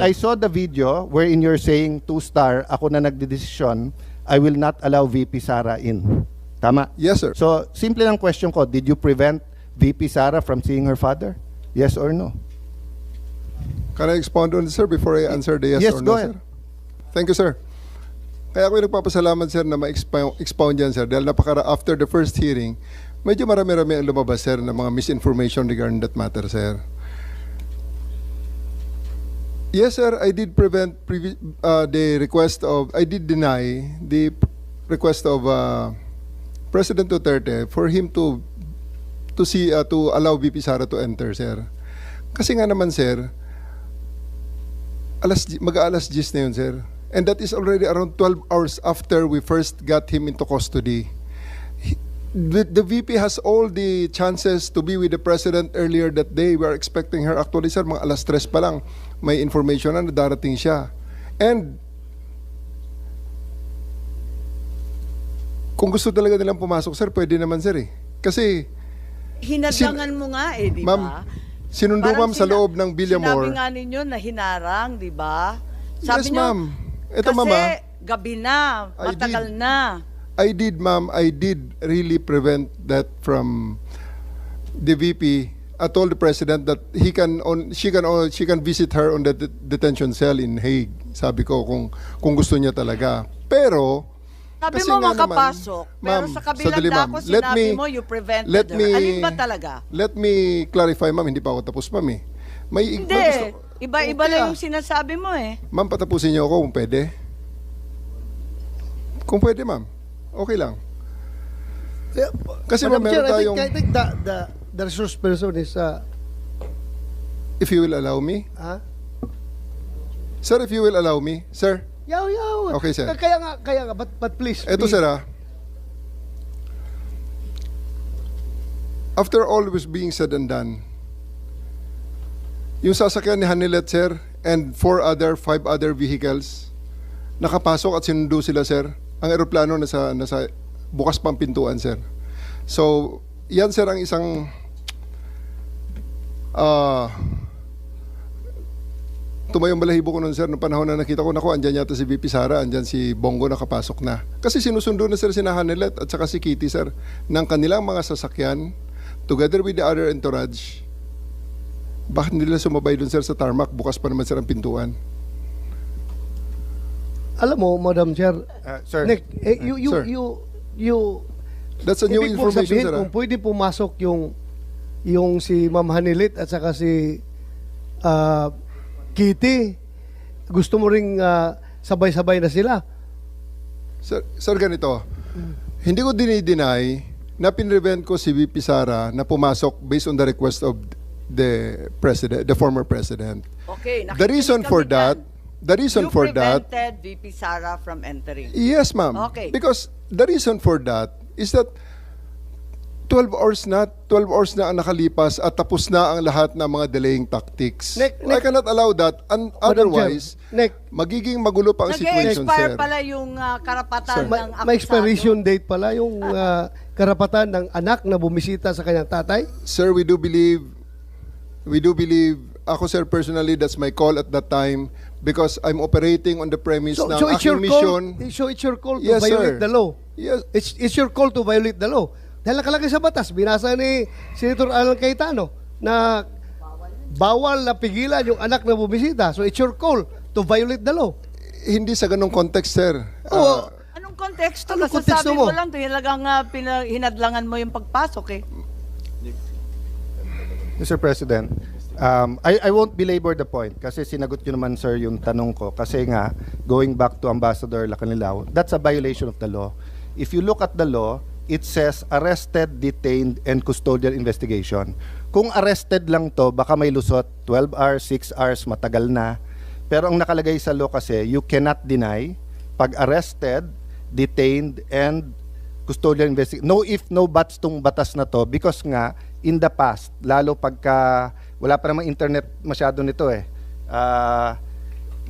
I saw the video wherein you're saying two-star, ako na nagdedesisyon, I will not allow VP Sara in. Tama? Yes, sir. So, simple lang question ko, did you prevent VP Sara from seeing her father? Yes or no? Can I expound on this, sir, before I answer the yes, Yes, or go no, ahead. sir? Thank you, sir. Kaya ako yung nagpapasalamat, sir, na ma-expound expound yan, sir. Dahil napakara after the first hearing, medyo marami-rami ang lumabas, sir, ng mga misinformation regarding that matter, sir. Yes, sir, I did prevent uh, the request of, I did deny the request of uh, President Duterte for him to to see uh, to allow VP Sara to enter, sir. Kasi nga naman, sir, alas mag-alas 10 na yun, sir. And that is already around 12 hours after we first got him into custody. He- The, the VP has all the chances to be with the President earlier that day. We are expecting her. Actually, sir, mga alas 3 pa lang, may information na na darating siya. And kung gusto talaga nilang pumasok, sir, pwede naman, sir, eh. Kasi, Hinadlangan mo nga eh, di ma'am, ba? sinundo Parang ma'am sa loob ng Sinabi Villamore. nga ninyo na hinarang, di ba? Yes, niyo, ma'am. Ito, kasi mama. gabi na, matagal na. I did, ma'am. I did really prevent that from the VP. I told the president that he can on she can on, she can visit her on the det- detention cell in Hague. Sabi ko kung kung gusto niya talaga. Pero Sabi kasi mo nga naman, makapasok, pero sa kabilang sandali, ma'am. dako Let sinabi me- mo you prevented let her. me- Alin ba talaga? Let me clarify, ma'am. Hindi pa ako tapos, ma'am. Eh. May, Hindi, may gusto- iba-iba Okay, lang ah. yung sinasabi mo eh. Ma'am, patapusin niyo ako kung pwede. Kung pwede, ma'am. Okay lang. Yeah, Kasi Madam ma'am, Chair, meron I think, tayong- I think the, the, the resource person is, uh, If you will allow me. ha? Sir, if you will allow me. Sir, Yaw, yaw. Okay, sir. Kaya nga, kaya nga, but, but please. Be- sir ah. After all was being said and done, yung sasakyan ni Hanilet sir and four other, five other vehicles, nakapasok at sinundo sila sir. Ang eroplano nasa, nasa bukas pang pintuan sir. So, yan sir ang isang ah tumayong balahibo ko nun sir, nung panahon na nakita ko, naku, andyan yata si VP Sara, andyan si Bongo nakapasok na. Kasi sinusundo na sir si Hanilet at saka si Kitty sir, ng kanilang mga sasakyan, together with the other entourage, bakit nila sumabay dun sir sa tarmac? Bukas pa naman sir ang pintuan. Alam mo, Madam Chair, Uh, sir, Nick, eh, you, you, Sir. you, you, That's a new ibig information sabihin sir. ah. kung pwede pumasok yung, yung si Ma'am Hanilit at saka si uh, Kitty, gusto mo ring uh, sabay-sabay na sila. Sir, sir ganito, hindi ko dinideny na pinrevent ko si VP Sara na pumasok based on the request of the president, the former president. Okay, The reason for that. The reason you for that prevented VP Sara from entering. Yes, ma'am. Okay. Because the reason for that is that 12 hours na, 12 hours na ang nakalipas at tapos na ang lahat ng mga delaying tactics. Nick, I Nick- cannot allow that. And otherwise, Nick, magiging magulo pa ang situation, Nag-expire sir. pala yung ah, karapatan Sir. ng akusado. may expiration date pala yung uh, karapatan ng anak na bumisita sa kanyang tatay. Sir, we do believe, we do believe, ako sir personally, that's my call at that time because I'm operating on the premise So, ng so it's your aking call. mission. So it's your call to Yes, violate sir. the law. Yes, It's it's your call to violate the law. Dahil nakalagay sa batas, binasa ni Senator Alan Cayetano na bawal na pigilan yung anak na bumisita. So it's your call to violate the law. hindi sa ganong context, sir. Oo. Ah, Anong konteksto? Anong konteksto mo? mo? lang, talagang uh, hinadlangan mo yung pagpasok eh. Mr. President, um, I, I won't belabor the point kasi sinagot nyo naman, sir, yung tanong ko. Kasi nga, going back to Ambassador Lacanilao, that's a violation of the law. If you look at the law, it says arrested, detained, and custodial investigation. Kung arrested lang to, baka may lusot, 12 hours, 6 hours, matagal na. Pero ang nakalagay sa law kasi, you cannot deny pag arrested, detained, and custodial investigation. No if, no buts tong batas na to because nga, in the past, lalo pagka, wala pa namang internet masyado nito eh. Ah,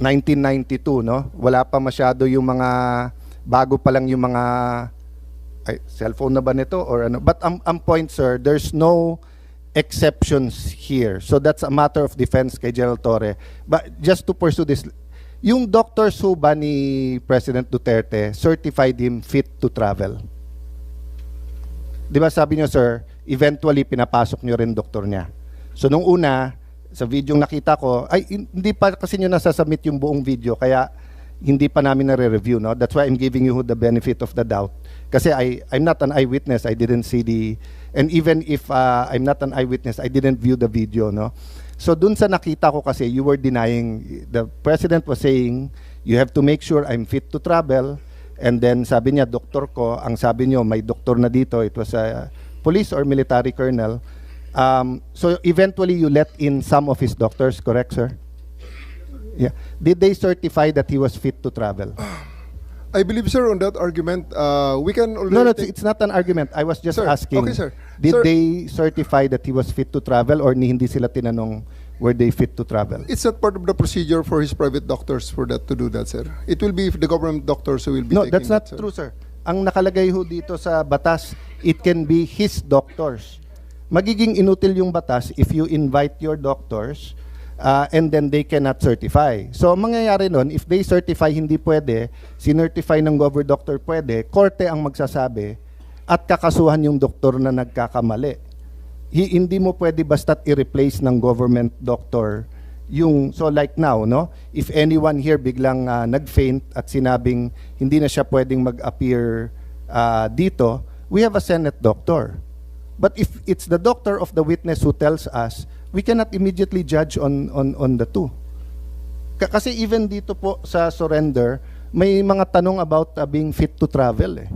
1992, no? Wala pa masyado yung mga, bago pa lang yung mga, ay, cellphone na ba nito or ano? But ang, ang point, sir, there's no exceptions here. So that's a matter of defense kay General Torre. But just to pursue this, yung doctors ho ba ni President Duterte certified him fit to travel? Di ba sabi niyo, sir, eventually pinapasok niyo rin doktor niya. So nung una, sa video nakita ko, ay hindi pa kasi niyo nasasubmit yung buong video, kaya hindi pa namin nare-review, no? That's why I'm giving you the benefit of the doubt. Kasi I, I'm not an eyewitness, I didn't see the, and even if uh, I'm not an eyewitness, I didn't view the video, no? So dun sa nakita ko kasi, you were denying, the president was saying, you have to make sure I'm fit to travel, And then sabi niya, doktor ko, ang sabi niyo, may doktor na dito, it was a police or military colonel. Um, so eventually you let in some of his doctors, correct, sir? Yeah. Did they certify that he was fit to travel? I believe, sir, on that argument, uh, we can already No, no, it's, it's not an argument. I was just Sir, asking. okay, sir. Did Sir- they certify that he was fit to travel or ni hindi sila tinanong were they fit to travel? It's not part of the procedure for his private doctors for that to do that, sir. It will be the government doctors who will be No, that's not that, sir. true, sir. Ang nakalagay ho dito sa batas, it can be his doctors. Magiging inutil yung batas if you invite your doctors uh, and then they cannot certify. So, ang mangyayari nun, if they certify hindi pwede, sinertify ng gover doctor pwede, korte ang magsasabi at kakasuhan yung doktor na nagkakamali. Hi- hindi mo pwede basta't i-replace ng government doctor yung so like now no if anyone here biglang ah, nag-faint at sinabing hindi na siya pwedeng mag-appear ah, dito we have a senate doctor but if it's the doctor of the witness who tells us we cannot immediately judge on on on the two. Ka- kasi even dito po sa surrender may mga tanong about ah, being fit to travel eh.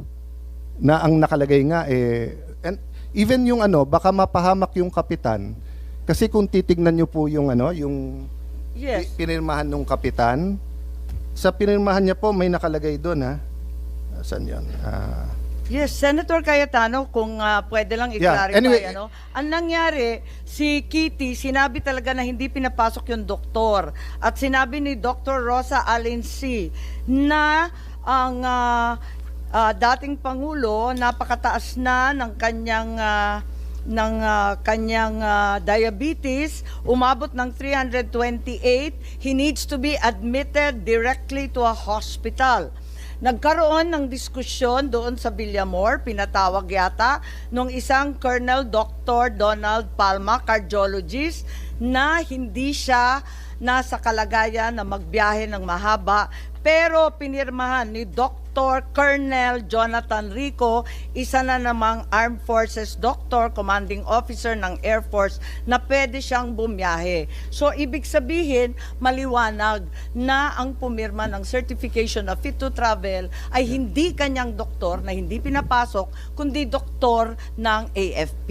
Na ang nakalagay nga eh and even yung ano baka mapahamak yung kapitan. Kasi kung titignan niyo po yung ano yung Yes. pi- pinirmahan ng kapitan sa pinirmahan niya po may nakalagay doon ha? Saan yun? Ah, Yes, Senator Cayetano, kung ah, pwede lang Yeah, i-clarify, anyway- ano, ang nangyari, si Kitty, sinabi talaga na hindi pinapasok yung doktor. At sinabi ni Dr. Rosa Allen C. na ang ah, ah, dating Pangulo, napakataas na ng kanyang ah, ng ah, kanyang ah, diabetes, umabot ng 328, he needs to be admitted directly to a hospital. Nagkaroon ng diskusyon doon sa Villamor, pinatawag yata, nung isang Colonel Dr. Donald Palma, cardiologist, na hindi siya nasa kalagayan na magbiyahe ng mahaba, pero pinirmahan ni Dr. Colonel Jonathan Rico, isa na namang Armed Forces Doctor, Commanding Officer ng Air Force, na pwede siyang bumiyahe. So, ibig sabihin, maliwanag na ang pumirma ng Certification of Fit to Travel ay hindi kanyang doktor na hindi pinapasok, kundi doktor ng AFP.